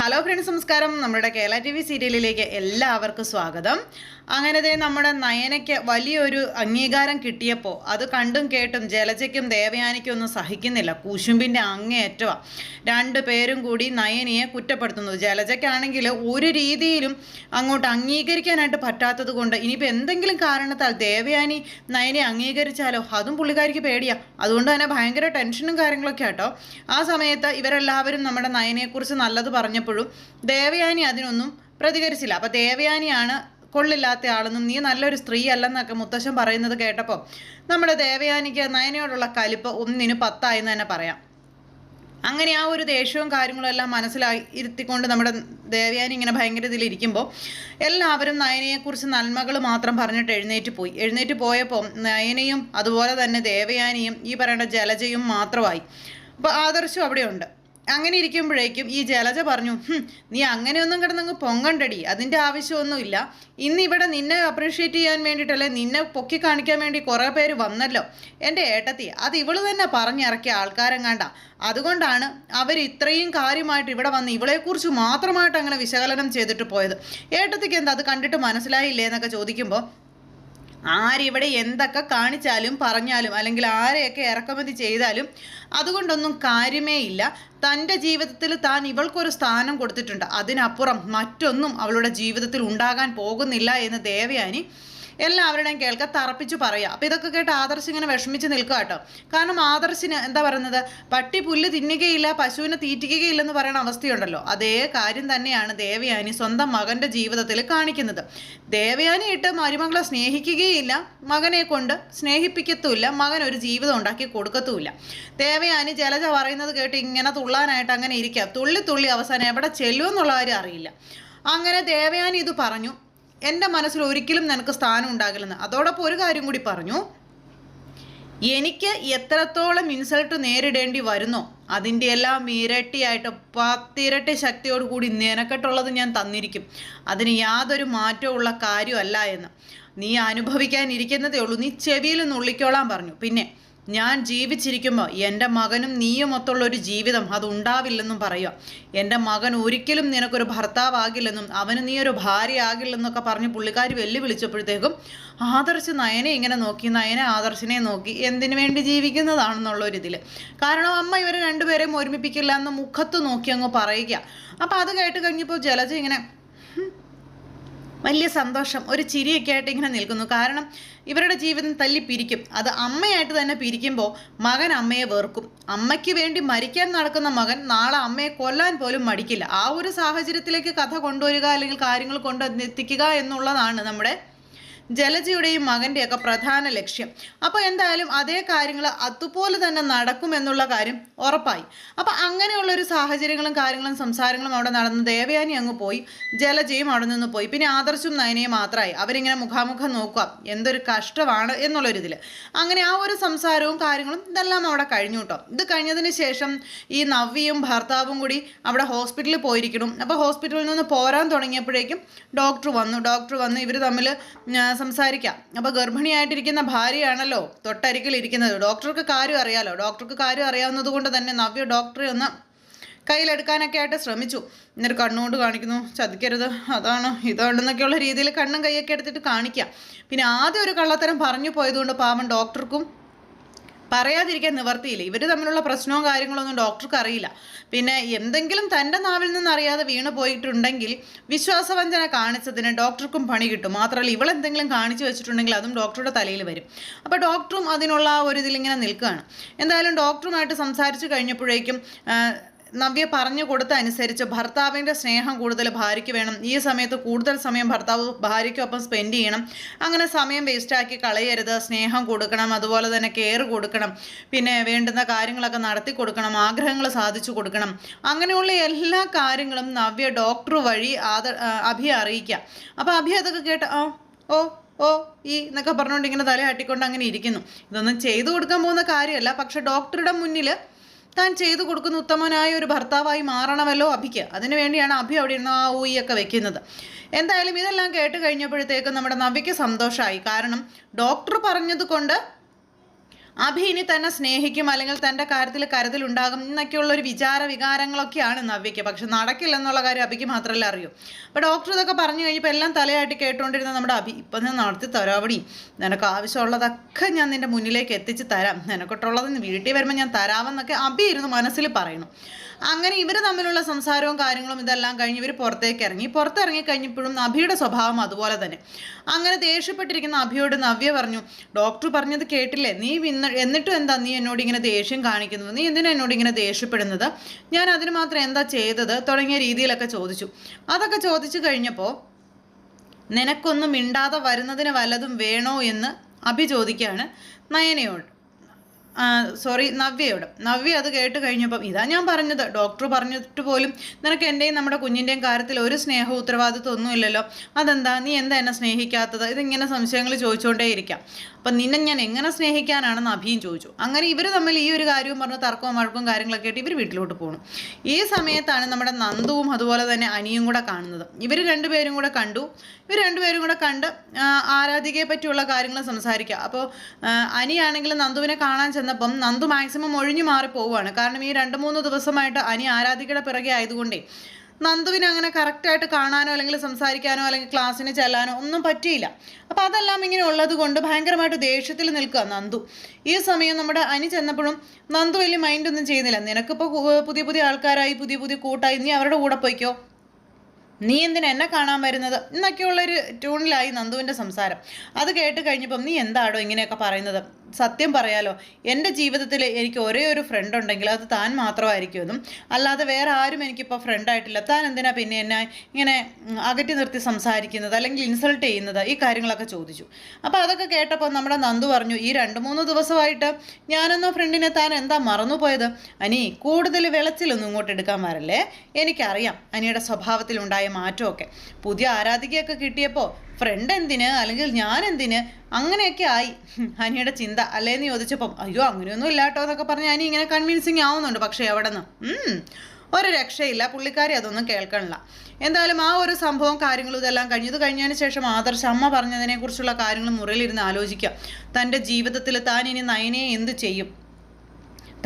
Hello friends നമസ്കാരം. നമ്മുടെ Kerala T V സീരിയലിലേക്ക് എല്ലാവർക്കും സ്വാഗതം. അങ്ങനത്തെ നമ്മുടെ നയനയ്ക്ക് വലിയൊരു അംഗീകാരം കിട്ടിയപ്പോൾ അത് കണ്ടും കേട്ടും ജലജയ്ക്കും ദേവയാനിക്കും ഒന്നും സഹിക്കുന്നില്ല. കുശുമ്പിന്റെ അങ്ങേയറ്റമാണ് രണ്ടു പേരും കൂടി നയനിയെ കുറ്റപ്പെടുത്തുന്നു. ജലജയ്ക്കാണെങ്കിൽ ഒരു രീതിയിലും അങ്ങോട്ട് അംഗീകരിക്കാനായിട്ട് പറ്റാത്തത് കൊണ്ട് ഇനിയിപ്പോൾ എന്തെങ്കിലും കാരണത്താൽ ദേവയാനി നയനെ അംഗീകരിച്ചാലോ? അതും പുള്ളിക്കാരിക്ക് പേടിയാ. അതുകൊണ്ട് തന്നെ ഭയങ്കര ടെൻഷനും കാര്യങ്ങളൊക്കെ ആട്ടോ. ആ സമയത്ത് ഇവരെല്ലാവരും നമ്മുടെ നയനെക്കുറിച്ച് നല്ലത് പറഞ്ഞപ്പോഴും ദേവയാനി അതിനൊന്നും പ്രതികരിച്ചില്ല. അപ്പോൾ ദേവയാനിയാണ് കൊള്ളില്ലാത്ത ആളെന്നും നീ നല്ലൊരു സ്ത്രീ അല്ലെന്നൊക്കെ മുത്തശ്ശൻ പറയുന്നത് കേട്ടപ്പോൾ നമ്മുടെ ദേവയാനിക്ക് നയനയോടുള്ള കലിപ്പ് ഒന്നിന് പത്തായി എന്ന് തന്നെ പറയാം. അങ്ങനെ ആ ഒരു ദേഷ്യവും കാര്യങ്ങളും എല്ലാം മനസ്സിലായി ഇരുത്തിക്കൊണ്ട് നമ്മുടെ ദേവയാനി ഇങ്ങനെ ഭയങ്കര ഇതിലിരിക്കുമ്പോൾ എല്ലാവരും നയനയെക്കുറിച്ച് നന്മകൾ മാത്രം പറഞ്ഞിട്ട് എഴുന്നേറ്റ് പോയി. എഴുന്നേറ്റ് പോയപ്പോൾ നയനയും അതുപോലെ തന്നെ ദേവയാനിയും ഈ പറയുന്ന ജലജയും മാത്രമായി. അപ്പോൾ ആദർശം അവിടെയുണ്ട്. അങ്ങനെ ഇരിക്കുമ്പോഴേക്കും ഈ ജലജ പറഞ്ഞു "ഹും, നീ അങ്ങനെയൊന്നും കിടന്നങ്ങ് പൊങ്ങണ്ടടി. അതിന്റെ ആവശ്യമൊന്നുമില്ല. ഇന്ന് ഇവിടെ നിന്നെ അപ്രീഷിയേറ്റ് ചെയ്യാൻ വേണ്ടിയിട്ടല്ലേ നിന്നെ പൊക്കി കാണിക്കാൻ വേണ്ടി കുറേ പേര് വന്നല്ലോ. എന്റെ ഏട്ടത്തി അത് ഇവൾ തന്നെ പറഞ്ഞിറക്കിയ ആൾക്കാരും കണ്ട അതുകൊണ്ടാണ് അവർ ഇത്രയും കാര്യമായിട്ട് ഇവിടെ വന്ന് ഇവളെക്കുറിച്ച് മാത്രമായിട്ട് അങ്ങനെ വിശകലനം ചെയ്തിട്ട് പോയത്. ഏട്ടത്തിക്ക് എന്താ അത് കണ്ടിട്ട് മനസ്സിലായില്ലേ എന്നൊക്കെ ചോദിക്കുമ്പോൾ ആരിവിടെ എന്തൊക്കെ കാണിച്ചാലും പറഞ്ഞാലും അല്ലെങ്കിൽ ആരെയൊക്കെ ഇറക്കുമതി ചെയ്താലും അതുകൊണ്ടൊന്നും കാര്യമേ ഇല്ല. തന്റെ ജീവിതത്തിൽ താൻ ഇവൾക്കൊരു സ്ഥാനം കൊടുത്തിട്ടുണ്ട്. അതിനപ്പുറം മറ്റൊന്നും അവളുടെ ജീവിതത്തിൽ ഉണ്ടാകാൻ പോകുന്നില്ല എന്ന് ദേവയാനി എല്ലാവരുടെയും കേൾക്ക തറപ്പിച്ച് പറയുക. അപ്പം ഇതൊക്കെ കേട്ട് ആദർശ് ഇങ്ങനെ വിഷമിച്ച് നിൽക്കുക കേട്ടോ. കാരണം ആദർശിന് എന്താ പറയുന്നത്? പട്ടി പുല്ല് തിന്നുകയില്ല പശുവിനെ തീറ്റിക്കുകയില്ലെന്ന് പറയുന്ന അവസ്ഥയുണ്ടല്ലോ. അതേ കാര്യം തന്നെയാണ് ദേവയാനി സ്വന്തം മകന്റെ ജീവിതത്തിൽ കാണിക്കുന്നത്. ദേവയാനി ഇട്ട് മരുമകളെ സ്നേഹിക്കുകയില്ല മകനെ കൊണ്ട് സ്നേഹിപ്പിക്കത്തുമില്ല മകൻ ഒരു ജീവിതം ഉണ്ടാക്കി കൊടുക്കത്തുമില്ല. ദേവയാനി ജലജ പറയുന്നത് കേട്ട് ഇങ്ങനെ തുള്ളാനായിട്ട് അങ്ങനെ ഇരിക്കുക. തുള്ളി തുള്ളി അവസാനം എവിടെ ചെല്ലുമെന്നുള്ള കാര്യം അറിയില്ല. അങ്ങനെ ദേവയാനി ഇത് പറഞ്ഞു. എന്റെ മനസ്സിൽ ഒരിക്കലും നിനക്ക് സ്ഥാനം ഉണ്ടാകില്ലെന്ന്. അതോടൊപ്പം ഒരു കാര്യം കൂടി പറഞ്ഞു. എനിക്ക് എത്രത്തോളം ഇൻസൾട്ട് നേരിടേണ്ടി വരുന്നോ അതിന്റെ എല്ലാം ഇരട്ടിയായിട്ട് പത്തിരട്ടി ശക്തിയോട് കൂടി നിനക്കെട്ടുള്ളത് ഞാൻ തന്നിരിക്കും. അതിന് യാതൊരു മാറ്റമുള്ള കാര്യമല്ല എന്ന്. നീ അനുഭവിക്കാനിരിക്കുന്നതേ ഉള്ളൂ. നീ ചെവിയിൽ നുള്ളിക്കോളാൻ പറഞ്ഞു. പിന്നെ ഞാൻ ജീവിച്ചിരിക്കുമ്പോൾ എന്റെ മകനും നീയും ഒത്തുള്ള ഒരു ജീവിതം അത് ഉണ്ടാവില്ലെന്നും പറയുക. എന്റെ മകൻ ഒരിക്കലും നിനക്കൊരു ഭർത്താവാകില്ലെന്നും അവന് നീ ഒരു ഭാര്യ ആകില്ലെന്നൊക്കെ പറഞ്ഞ് പുള്ളിക്കാരി വെല്ലുവിളിച്ചപ്പോഴത്തേക്കും ആദർശ് നയനെ ഇങ്ങനെ നോക്കി നയനെ ആദർശിനെ നോക്കി എന്തിനു വേണ്ടി ജീവിക്കുന്നതാണെന്നുള്ളൊരിതിൽ. കാരണം അമ്മ ഇവരെ രണ്ടുപേരെയും ഒരുമിപ്പിക്കില്ല എന്ന് മുഖത്ത് നോക്കി അങ്ങ് പറയുക. അപ്പോൾ അത് കേട്ട് കഴിഞ്ഞപ്പോൾ ജലജ ഇങ്ങനെ വലിയ സന്തോഷം ഒരു ചിരിയൊക്കെ ആയിട്ട് ഇങ്ങനെ നിൽക്കുന്നു. കാരണം ഇവരുടെ ജീവിതം തല്ലി പിരിക്കും. അത് അമ്മയായിട്ട് തന്നെ പിരിക്കുമ്പോൾ മകൻ അമ്മയെ വെറുക്കും. അമ്മയ്ക്ക് വേണ്ടി മരിക്കാൻ നടക്കുന്ന മകൻ നാളെ അമ്മയെ കൊല്ലാൻ പോലും മടിക്കില്ല. ആ ഒരു സാഹചര്യത്തിലേക്ക് കഥ കൊണ്ടുവരിക അല്ലെങ്കിൽ കാര്യങ്ങൾ കൊണ്ടെത്തിക്കുക എന്നുള്ളതാണ് നമ്മുടെ ജലജയുടെയും മകന്റെയൊക്കെ പ്രധാന ലക്ഷ്യം. അപ്പോൾ എന്തായാലും അതേ കാര്യങ്ങൾ അതുപോലെ തന്നെ നടക്കുമെന്നുള്ള കാര്യം ഉറപ്പായി. അപ്പോൾ അങ്ങനെയുള്ളൊരു സാഹചര്യങ്ങളും കാര്യങ്ങളും സംസാരങ്ങളും അവിടെ നടന്ന് ദേവയാനി അങ്ങ് പോയി. ജലജയും അവിടെ നിന്ന് പോയി. പിന്നെ ആദർശും നയനയും മാത്രമായി. അവരിങ്ങനെ മുഖാമുഖം നോക്കുക. എന്തൊരു കഷ്ടമാണ് എന്നുള്ളൊരിതിൽ അങ്ങനെ ആ ഒരു സംസാരവും കാര്യങ്ങളും ഇതെല്ലാം അവിടെ കഴിഞ്ഞു കേട്ടോ. ഇത് കഴിഞ്ഞതിന് ശേഷം ഈ നവ്യയും ഭർത്താവും കൂടി അവിടെ ഹോസ്പിറ്റലിൽ പോയിരിക്കണം. അപ്പോൾ ഹോസ്പിറ്റലിൽ നിന്ന് പോരാൻ തുടങ്ങിയപ്പോഴേക്കും ഡോക്ടർ വന്നു. ഡോക്ടർ വന്ന് ഇവർ തമ്മിൽ സംസാരിക്കാം. അപ്പോൾ ഗർഭിണിയായിട്ടിരിക്കുന്ന ഭാര്യയാണല്ലോ തൊട്ടരികിൽ ഇരിക്കുന്നത്. ഡോക്ടർക്ക് കാര്യം അറിയാലോ. ഡോക്ടർക്ക് കാര്യം അറിയാവുന്നത് കൊണ്ട് തന്നെ നവ്യ ഡോക്ടറെ ഒന്ന് കയ്യിലെടുക്കാനൊക്കെ ആയിട്ട് ശ്രമിച്ചു. എന്നിട്ട് കണ്ണുകൊണ്ട് കാണിക്കുന്നു. ചതിക്കരുത്. അതാണ് ഇതാണെന്നൊക്കെയുള്ള രീതിയിൽ കണ്ണും കൈയൊക്കെ എടുത്തിട്ട് കാണിക്കാം. പിന്നെ ആദ്യം ഒരു കള്ളത്തരം പറഞ്ഞു പോയതുകൊണ്ട് പാവം ഡോക്ടർക്കും പറയാതിരിക്കാൻ നിവർത്തിയില്ല. ഇവർ തമ്മിലുള്ള പ്രശ്നവും കാര്യങ്ങളൊന്നും ഡോക്ടർക്ക് അറിയില്ല പിന്നെ എന്തെങ്കിലും തന്റെ നാവിൽ നിന്ന് അറിയാതെ വീണ് പോയിട്ടുണ്ടെങ്കിൽ വിശ്വാസവഞ്ചന കാണിച്ചതിന് ഡോക്ടർക്കും പണി കിട്ടും. മാത്രമല്ല ഇവളെന്തെങ്കിലും കാണിച്ചു വെച്ചിട്ടുണ്ടെങ്കിൽ അതും ഡോക്ടറുടെ തലയിൽ വരും. അപ്പോൾ ഡോക്ടറും അതിനുള്ള ഒരു ഇതിലിങ്ങനെ നിൽക്കുകയാണ്. എന്തായാലും ഡോക്ടറുമായിട്ട് സംസാരിച്ചു കഴിഞ്ഞപ്പോഴേക്കും നവ്യ പറഞ്ഞു കൊടുത്ത അനുസരിച്ച് ഭർത്താവിന്റെ സ്നേഹം കൂടുതൽ ഭാര്യയ്ക്ക് വേണം. ഈ സമയത്ത് കൂടുതൽ സമയം ഭർത്താവ് ഭാര്യയ്ക്കൊപ്പം സ്പെൻഡ് ചെയ്യണം. അങ്ങനെ സമയം വേസ്റ്റാക്കി കളയരുത്. സ്നേഹം കൊടുക്കണം. അതുപോലെ തന്നെ കെയർ കൊടുക്കണം. പിന്നെ വേണ്ടുന്ന കാര്യങ്ങളൊക്കെ നടത്തി കൊടുക്കണം. ആഗ്രഹങ്ങൾ സാധിച്ചു കൊടുക്കണം. അങ്ങനെയുള്ള എല്ലാ കാര്യങ്ങളും നവ്യ ഡോക്ടർ വഴി ആദ അഭി അറിയിക്കുക. അപ്പോൾ അഭി അതൊക്കെ കേട്ട ഓ ഓ ഓ ഈ എന്നൊക്കെ പറഞ്ഞുകൊണ്ട് ഇങ്ങനെ തലയാട്ടിക്കൊണ്ട് അങ്ങനെ ഇരിക്കുന്നു. ഇതൊന്നും ചെയ്തു കൊടുക്കാൻ പോകുന്ന കാര്യമല്ല. പക്ഷെ ഡോക്ടറുടെ മുന്നിൽ താൻ ചെയ്തു കൊടുക്കുന്ന ഉത്തമനായ ഒരു ഭർത്താവായി മാറണമല്ലോ അഭിക്ക്. അതിനു വേണ്ടിയാണ് അഭി അവിടെ ഇരുന്ന് ആ ഊയൊക്കെ വെക്കുന്നത്. എന്തായാലും ഇതെല്ലാം കേട്ട് കഴിഞ്ഞപ്പോഴത്തേക്കും നമ്മുടെ നവിക്ക് സന്തോഷമായി കാരണം ഡോക്ടർ പറഞ്ഞത് കൊണ്ട് അഭി ഇനി തന്നെ സ്നേഹിക്കും അല്ലെങ്കിൽ തന്റെ കാര്യത്തിൽ കരുതലുണ്ടാകും എന്നൊക്കെയുള്ള ഒരു വിചാര വികാരങ്ങളൊക്കെയാണ് നവ്യയ്ക്ക്. പക്ഷെ നടക്കില്ലെന്നുള്ള കാര്യം അഭിക്ക് മാത്രമല്ല അറിയൂ. അപ്പോൾ ഡോക്ടർ ഇതൊക്കെ പറഞ്ഞു കഴിഞ്ഞപ്പോൾ എല്ലാം തലയായിട്ട് കേട്ടുകൊണ്ടിരുന്ന നമ്മുടെ അഭി ഇപ്പം ഞാൻ നടത്തി തരാവടി നിനക്ക് ആവശ്യമുള്ളതൊക്കെ ഞാൻ നിന്റെ മുന്നിലേക്ക് എത്തിച്ച് തരാം. നിനക്കൊട്ടുള്ളത് വീട്ടിൽ വരുമ്പോൾ ഞാൻ തരാമെന്നൊക്കെ അഭി ഇരുന്ന് മനസ്സിൽ പറയണം അങ്ങനെ ഇവർ തമ്മിലുള്ള സംസാരവും കാര്യങ്ങളും ഇതെല്ലാം കഴിഞ്ഞ് ഇവർ പുറത്തേക്ക് ഇറങ്ങി. പുറത്തിറങ്ങി കഴിഞ്ഞപ്പോഴും അഭിയുടെ സ്വഭാവം അതുപോലെ തന്നെ. അങ്ങനെ ദേഷ്യപ്പെട്ടിരിക്കുന്ന അഭിയോട് നവ്യ പറഞ്ഞു ഡോക്ടർ പറഞ്ഞത് കേട്ടില്ലേ? നീ ഇന്ന് എന്നിട്ടും എന്താ നീ എന്നോട് ഇങ്ങനെ ദേഷ്യം കാണിക്കുന്നത്? നീ എന്തിനാ എന്നോട് ഇങ്ങനെ ദേഷ്യപ്പെടുന്നത്? ഞാൻ അതിന് മാത്രം എന്താ ചെയ്തത്? തുടങ്ങിയ രീതിയിലൊക്കെ ചോദിച്ചു. അതൊക്കെ ചോദിച്ചു കഴിഞ്ഞപ്പോൾ നിനക്കൊന്നും മിണ്ടാതെ വരുന്നതിന് വല്ലതും വേണോ? എന്ന് അഭി ചോദിക്കുകയാണ് നയനയോട്. സോറി നവ്യയോട്. നവ്യ അത് കേട്ട് കഴിഞ്ഞപ്പം ഇതാ ഞാൻ പറഞ്ഞത്. ഡോക്ടർ പറഞ്ഞിട്ട് പോലും നിനക്ക് എന്റെയും നമ്മുടെ കുഞ്ഞിന്റെയും കാര്യത്തിൽ ഒരു സ്നേഹ ഉത്തരവാദിത്വം ഒന്നുമില്ലല്ലോ അതെന്താ? നീ എന്താ എന്നെ സ്നേഹിക്കാത്തത്? ഇതിങ്ങനെ സംശയങ്ങൾ ചോദിച്ചുകൊണ്ടേ ഇരിക്കാം അപ്പം നിന്നെ ഞാൻ എങ്ങനെ സ്നേഹിക്കാനാണെന്ന് അഭിയും ചോദിച്ചു. അങ്ങനെ ഇവർ തമ്മിൽ ഈ ഒരു കാര്യവും പറഞ്ഞ് തർക്കവും വഴക്കും കാര്യങ്ങളൊക്കെ ആയിട്ട് ഇവർ വീട്ടിലോട്ട് പോകണം ഈ സമയത്താണ് നമ്മുടെ നന്ദുവും അതുപോലെ തന്നെ അനിയും കൂടെ കാണുന്നത്. ഇവർ രണ്ടുപേരും കൂടെ കണ്ടു. ഇവർ രണ്ടുപേരും കൂടെ കണ്ട് ആരാധികയെ പറ്റിയുള്ള കാര്യങ്ങൾ സംസാരിക്കുക അപ്പോൾ അനിയാണെങ്കിൽ നന്ദുവിനെ കാണാൻ ചെന്നപ്പം നന്ദു മാക്സിമം ഒഴിഞ്ഞു മാറി പോവുകയാണ്. കാരണം ഈ രണ്ട് മൂന്ന് ദിവസമായിട്ട് അനി ആരാധികയുടെ പിറകെ ആയതുകൊണ്ടേ നന്ദുവിനെ അങ്ങനെ കറക്റ്റായിട്ട് കാണാനോ അല്ലെങ്കിൽ സംസാരിക്കാനോ അല്ലെങ്കിൽ ക്ലാസ്സിന് ചെല്ലാനോ ഒന്നും പറ്റിയില്ല. അപ്പോൾ അതെല്ലാം ഇങ്ങനെ ഉള്ളത് കൊണ്ട് ഭയങ്കരമായിട്ട് ദേഷ്യത്തിൽ നിൽക്കുക നന്ദു. ഈ സമയം നമ്മുടെ അനി ചെന്നപ്പോഴും നന്ദു വലിയ മൈൻഡൊന്നും ചെയ്യുന്നില്ല. നിനക്കിപ്പോൾ പുതിയ പുതിയ ആൾക്കാരായി പുതിയ പുതിയ കൂട്ടായി നീ അവരുടെ കൂടെ പോയിക്കോ. നീ എന്തിനാ എന്നെ കാണാൻ വരുന്നത്? എന്നൊക്കെയുള്ളൊരു ട്യൂണിലായി നന്ദുവിന്റെ സംസാരം. അത് കേട്ട് കഴിഞ്ഞപ്പം നീ എന്താടോ ഇങ്ങനെയൊക്കെ പറയുന്നത്? സത്യം പറയാലോ എന്റെ ജീവിതത്തിൽ എനിക്ക് ഒരേ ഒരു ഫ്രണ്ട് ഉണ്ടെങ്കിൽ അത് താൻ മാത്രമായിരിക്കുമെന്നും അല്ലാതെ വേറെ ആരും എനിക്കിപ്പോൾ ഫ്രണ്ടായിട്ടില്ല താൻ എന്തിനാ പിന്നെ എന്നെ ഇങ്ങനെ അകറ്റി നിർത്തി സംസാരിക്കുന്നത് അല്ലെങ്കിൽ ഇൻസൾട്ട് ചെയ്യുന്നത്? ഈ കാര്യങ്ങളൊക്കെ ചോദിച്ചു. അപ്പോൾ അതൊക്കെ കേട്ടപ്പോൾ നമ്മുടെ നന്ദു പറഞ്ഞു ഈ രണ്ട് മൂന്ന് ദിവസമായിട്ട് ഞാനെന്നോ ഫ്രണ്ടിനെ താൻ എന്താ മറന്നുപോയത്? അനി കൂടുതൽ വെളച്ചിലൊന്നും ഇങ്ങോട്ട് എടുക്കാൻ വരല്ലേ? എനിക്കറിയാം അനിയുടെ സ്വഭാവത്തിലുണ്ടായ മാറ്റമൊക്കെ. പുതിയ ആരാധികയൊക്കെ കിട്ടിയപ്പോൾ ഫ്രണ്ട് എന്തിന്? അല്ലെങ്കിൽ ഞാൻ എന്തിന്? അങ്ങനെയൊക്കെ ആയി. അനിയുടെ ചിന്ത. അല്ലേന്ന് ചോദിച്ചപ്പം അയ്യോ അങ്ങനെയൊന്നും ഇല്ല കേട്ടോ എന്നൊക്കെ പറഞ്ഞ് അനി ഇങ്ങനെ കൺവിൻസിങ് ആവുന്നുണ്ട്. പക്ഷേ എവിടെ നിന്ന്? ഒരു രക്ഷയില്ല. പുള്ളിക്കാരി അതൊന്നും കേൾക്കണില്ല. എന്തായാലും ആ ഒരു സംഭവം കാര്യങ്ങളും ഇതെല്ലാം കഴിഞ്ഞു കഴിഞ്ഞതിന് ശേഷം ആദർശ് അമ്മ പറഞ്ഞതിനെക്കുറിച്ചുള്ള കാര്യങ്ങൾ മുറിയിലിരുന്ന് ആലോചിക്കുക. തന്റെ ജീവിതത്തിൽ താൻ ഇനി നയനയെ എന്ത് ചെയ്യും?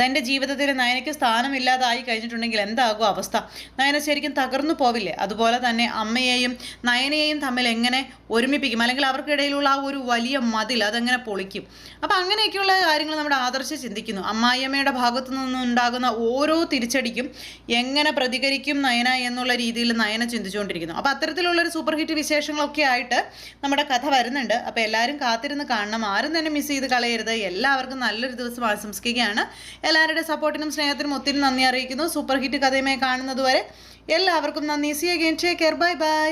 തന്റെ ജീവിതത്തിൽ നയനയ്ക്ക് സ്ഥാനമില്ലാതായി കഴിഞ്ഞിട്ടുണ്ടെങ്കിൽ എന്താകും അവസ്ഥ? നയന ശരിക്കും തകർന്നു പോവില്ലേ? അതുപോലെ തന്നെ അമ്മയെയും നയനയെയും തമ്മിൽ എങ്ങനെ ഒരുമിപ്പിക്കും? അല്ലെങ്കിൽ അവർക്കിടയിലുള്ള ആ ഒരു വലിയ മതിൽ അതെങ്ങനെ പൊളിക്കും? അപ്പം അങ്ങനെയൊക്കെയുള്ള കാര്യങ്ങൾ നമ്മുടെ ആദർശം ചിന്തിക്കുന്നു. അമ്മായിയമ്മയുടെ ഭാഗത്തു നിന്നുണ്ടാകുന്ന ഓരോ തിരിച്ചടിക്കും എങ്ങനെ പ്രതികരിക്കും നയന എന്നുള്ള രീതിയിൽ നയന ചിന്തിച്ചുകൊണ്ടിരിക്കുന്നു. അപ്പോൾ അത്തരത്തിലുള്ളൊരു സൂപ്പർ ഹിറ്റ് വിശേഷങ്ങളൊക്കെ ആയിട്ട് നമ്മുടെ കഥ വരുന്നുണ്ട്. അപ്പോൾ എല്ലാവരും കാത്തിരുന്ന് കാണണം. ആരും തന്നെ മിസ് ചെയ്ത് കളയരുത്. എല്ലാവർക്കും നല്ലൊരു ദിവസം ആശംസിക്കുകയാണ്. എല്ലാവരുടെ സപ്പോർട്ടിനും സ്നേഹത്തിനും ഒത്തിരി നന്ദി അറിയിക്കുന്നു. സൂപ്പർ ഹിറ്റ് കഥയുമായി കാണുന്നതുവരെ എല്ലാവർക്കും നന്ദി. See again take care bye bye